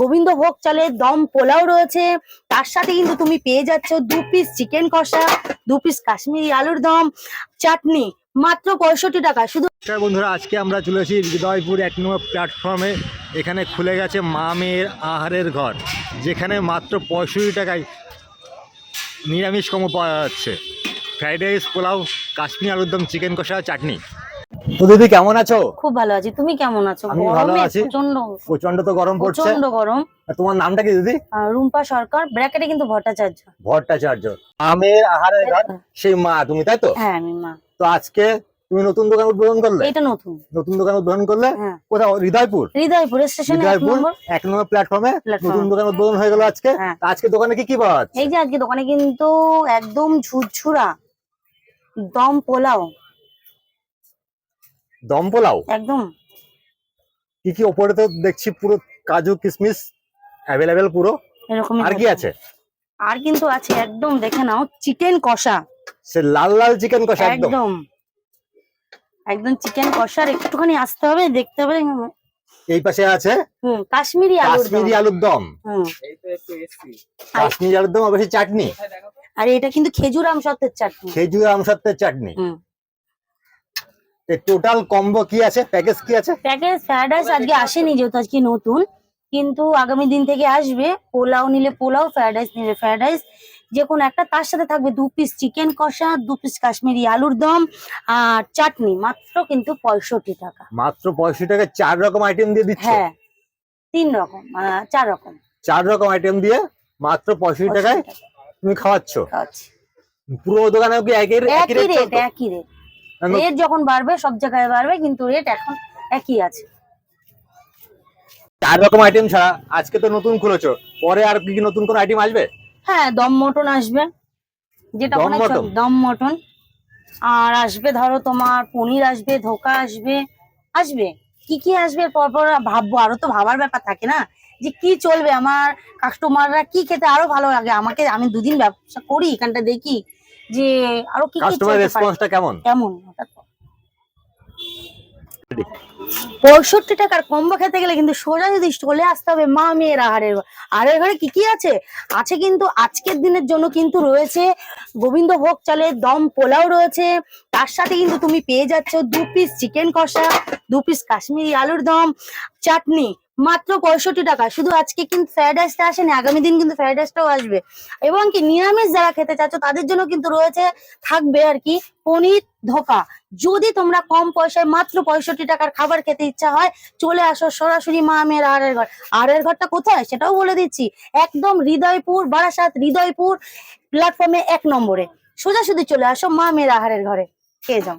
গোবিন্দ ভোগ চালের দম পোলাও রয়েছে। তার সাথে কিন্তু তুমি পেয়ে যাচ্ছ দু পিস চিকেন কষা, দু পিস কাশ্মীরি আলুর দম, চাটনি, মাত্র পঁয়ষট্টি টাকা। শুধু বন্ধুরা, আজকে আমরা চলে এসেছি হৃদয়পুর এক নম্বর প্ল্যাটফর্মে এখানে খুলে গেছে মা মেয়ের আহারের ঘর, যেখানে মাত্র পঁয়ষট্টি টাকায় নিরামিষ কম পাওয়া যাচ্ছে। ফ্রাইড রাইস পোলাও, কাশ্মীর আলুর দম চিকেন কষা, চাটনি। তো দিদি কেমন আছো? খুব ভালো আছি। তুমি কেমন আছো? আমি ভালো আছি। প্রচণ্ড প্রচণ্ড তো গরম পড়ছে। প্রচণ্ড গরম। তোমার নামটা কি দিদি? রুম্পা সরকার ব্র্যাকেটে কিন্তু ভট্টাচার্য। ভট্টাচার্য। আমের আহারের ঘর সেই মা তুমি তাই তো? হ্যাঁ আমি মা। তো আজকে তুমি নতুন দোকান উদ্বোধন করলে? এটা নতুন। নতুন দোকান উদ্বোধন করলে? হ্যাঁ। কোথাও? হৃদয়পুর? হৃদয়পুর স্টেশনে হৃদয়পুর নম্বর। এক নম্বর প্ল্যাটফর্মে নতুন দোকান উদ্বোধন হয়ে গেল আজকে। হ্যাঁ। আজকে দোকানে কি কি পাওয়া এই যে আজকে দোকানে কিন্তু একদম ঝুরঝুরা দম পোলাও। দম পোলাও? একদম। কি কি ওপরে তো দেখছি পুরো কাজু কিশমিশ অ্যাভেলেবেল পুরো। এরকম আর কি আছে? আর কিন্তু আছে একদম দেখে নাও চিকেন কষা। সে লাল লাল চিকেন কষা একদম। একদম। চিকেন কষার একটুখানি আসতে হবে দেখতে হবে। এই পাশে আছে? হুম কাশ্মীরি আলু দম। কাশ্মীরি আলুর দম। হুম। কাশ্মীরি আলুর দম অবশ্যই চাটনি। আর এটা কিন্তু খেজুর আম আমসত্বের চাটনি। খেজুর আম আমসত্বের চাটনি। হুম। টোটাল কম্বো কি আছে? প্যাকেজ কি আছে? প্যাকেজ ফ্রাইড রাইস আজকে আসেনি যেহেতু আজকে নতুন। কিন্তু আগামী দিন থেকে আসবে। পোলাও নিলে পোলাও ফ্রাইড রাইস নিলে ফ্রাইড রাইস যে কোনো একটা তার সাথে থাকবে দু পিস চিকেন কষা দু পিস কাশ্মীরি আলুর দম আর চাটনি। মাত্র কিন্তু পঁয়ষট্টি টাকা। মাত্র পঁয়ষট্টি টাকা চার রকম আইটেম দিয়ে দিচ্ছে? হ্যাঁ তিন রকম আহ, চার রকম। চার রকম আইটেম দিয়ে মাত্র পঁয়ষট্টি টাকায় 65 টাকা তুমি খাওয়াচ্ছ। পুরো দোকানে একই রেট একই রেট রেট যখন বাড়বে সব জায়গায় বাড়বে কিন্তু রেট এখন একই আছে। চার রকম আইটেম ছাড়া আজকে তো নতুন খুলেছো পরে আর কি নতুন কোন আইটেম আসবে? হ্যাঁ দম মটন আসবে যেটা দম মটন? দম মটন। আর আসবে ধরো তোমার পনির আসবে ধোকা আসবে আসবে। কি কি আসবে পরপর ভাববো আরও তো ভাবার ব্যাপার থাকে না যে কি চলবে আমার কাস্টমাররা কি খেতে আরও ভালো লাগে? আমাকে আমি দুদিন ব্যবসা করি এখানটা দেখি। যে আরও কি কাস্টমার রেসপন্সটা কেমন? কেমন? পঁয়ষট্টি টাকার কম্বো খেতে গেলে কিন্তু সোজা যদি চলে আসতে হবে মা মেয়ের আহারের। আহারের ঘরে কি কি আছে? আছে কিন্তু আজকের দিনের জন্য কিন্তু রয়েছে গোবিন্দ ভোগ চালের দম পোলাও রয়েছে। তার সাথে কিন্তু তুমি পেয়ে যাচ্ছ দু পিস চিকেন কষা দু পিস কাশ্মীরি আলুর দম চাটনি। মাত্র পঁয়ষট্টি টাকা। শুধু আজকে কিন্তু ফ্রাইড রাইসটা আসেনি, আগামী দিন কিন্তু ফ্রাইড রাইসটাও আসবে। এবং কি নিরামিষ যারা খেতে চাচ্ছ, তাদের জন্য কিন্তু রয়েছে, থাকবে আর কি পনির ধোকা। যদি তোমরা কম পয়সায় মাত্র পঁয়ষট্টি টাকার খাবার খেতে ইচ্ছা হয়, চলে আসো সরাসরি মা মেয়ের আড়ের ঘর। আড়ের ঘরটা কোথায়? সেটাও বলে দিচ্ছি। একদম হৃদয়পুর, বারাসাত হৃদয়পুর প্ল্যাটফর্মে এক নম্বরে। সোজাসুজি চলে আসো মা মেয়ের আহারের ঘরে। খেয়ে যাও।